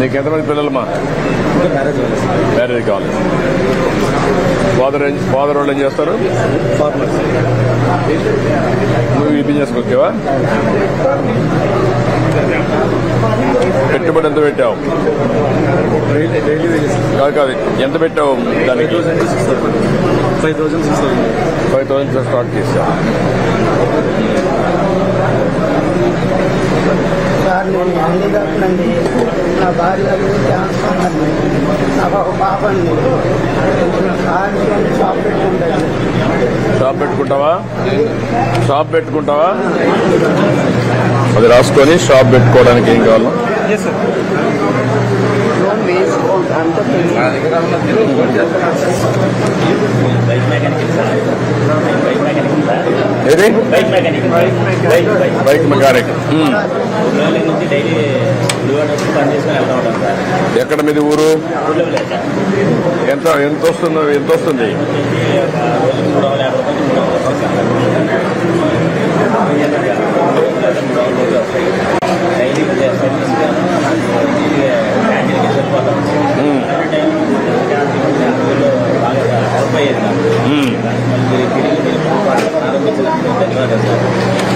నీకు ఎంతమంది పిల్లలమ్మా? ఇంకా మ్యారేజ్ అవ్వలేదు సార్ మ్యారేజ్ కావాలి ఫాదర్ ఫాదర్ వాళ్ళు ఏం చేస్తారు? ఫార్మర్ నువ్వు ఈ బిజినెస్ ఓకేవా పెట్టుబడి ఎంత పెట్టావు? డైలీ డైలీ కాదు కాదు ఎంత పెట్టావు ఫైవ్ దానికి? Thousand six five thousand six five thousand start చేసావు సార్ నేను హ్యాండిక్యాప్ నా భార్య క్యాన్సర్ అండి నాకు ఒక పాప అండి కార్ షాప్ పెట్టుకుంటాను షాప్ పెట్టుకుంటావా? షాప్ పెట్టుకుంటావా? అది రాసుకొని షాప్ పెట్టుకోవడానికి ఏం కావాలా? Loan bike mechanic bike mechanic ఏది బైక్ మెకానిక్. ఎక్కడ మీది ఊరు? ఎంత ఎంత వస్తుందో ఎంత వస్తుంది?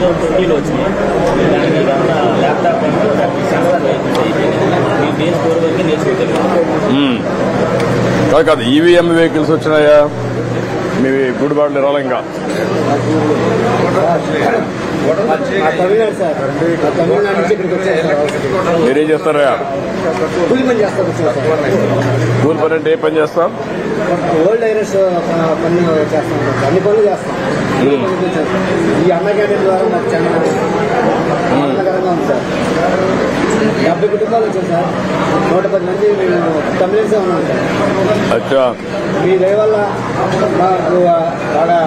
ట్వంటీలో వచ్చినాయి దానికి ఇదంతా ల్యాప్టాప్. కాదు కాదు ఈవీఎం వెహికల్స్ వచ్చినాయా? మీ గుడిబాట్లు రాలే ఇంకా. తమిళనాడు సార్ తమిళనాడు నుంచి ఇక్కడికి వచ్చాను సార్. మీరేం చేస్తారా కూలి పని అంటే ఏ పని చేస్తాం ఓల్డ్ ఐరస్ పని చేస్తాం. అన్ని పనులు చేస్తాం అన్ని పనులు చేస్తాం. ఈ అన్న క్యాంటీన్ ద్వారా మాకు చాలా ఆనందకరంగా ఉంది సార్. డెబ్బై కుటుంబాలు వచ్చాయి సార్. నూట పది మంది మేము తమిళన్సే ఉన్నాం సార్. అచ్చా. మీ దయ వల్ల మాకు బాగా.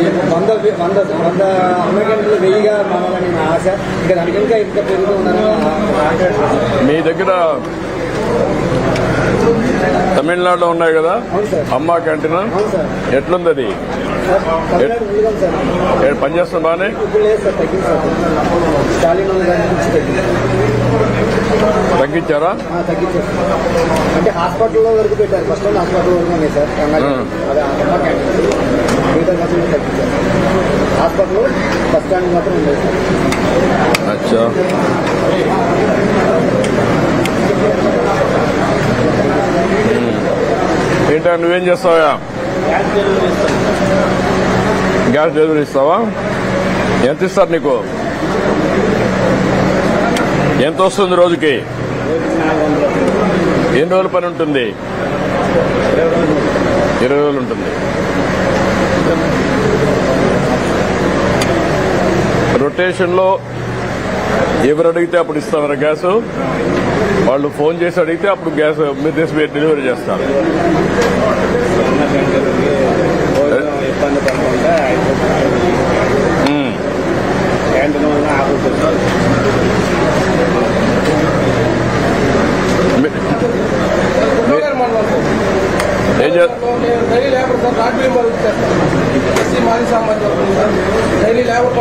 ఈ వంద వంద వంద క్యాంటీన్లు వెయ్యిగా మారాలని నా ఆశ. ఇంకా దానికి ఇంకా ఇంకా పెరుగుతూ ఉందని మీ దగ్గర తమిళనాడులో ఉన్నాయి కదా? అమ్మా క్యాంటీన్? ఎట్లుంది అది సార్ తమిళనాడు బాగానే సార్ సార్ తగ్గించారా? తగ్గించారు అంటే హాస్పిటల్లో వరకు పెట్టారు ఫస్ట్ హాస్పిటల్ వరకు సార్ అదే మిగతా మాత్రం తగ్గించారు హాస్పిటల్ బస్ స్టాండ్ మాత్రం సార్ అచ్చా ఏంటా నువ్వేం చేస్తావా గ్యాస్ డెలివరీ ఇస్తావా? ఎంత ఇస్తారు నీకు? ఎంత వస్తుంది రోజుకి? ఎన్ని రోజుల పని ఉంటుంది? ఇరవై రోజులు ఉంటుంది. రొటేషన్లో ఎవరు అడిగితే అప్పుడు ఇస్తారా గ్యాస్. వాళ్ళు ఫోన్ చేసి అడిగితే అప్పుడు గ్యాస్ మీరు తీసి డెలివరీ చేస్తారు. ఇబ్బంది పడకుండా. క్యాంటీన్ వల్ల చే డైలీ లేబర్ డైలీ లేబర్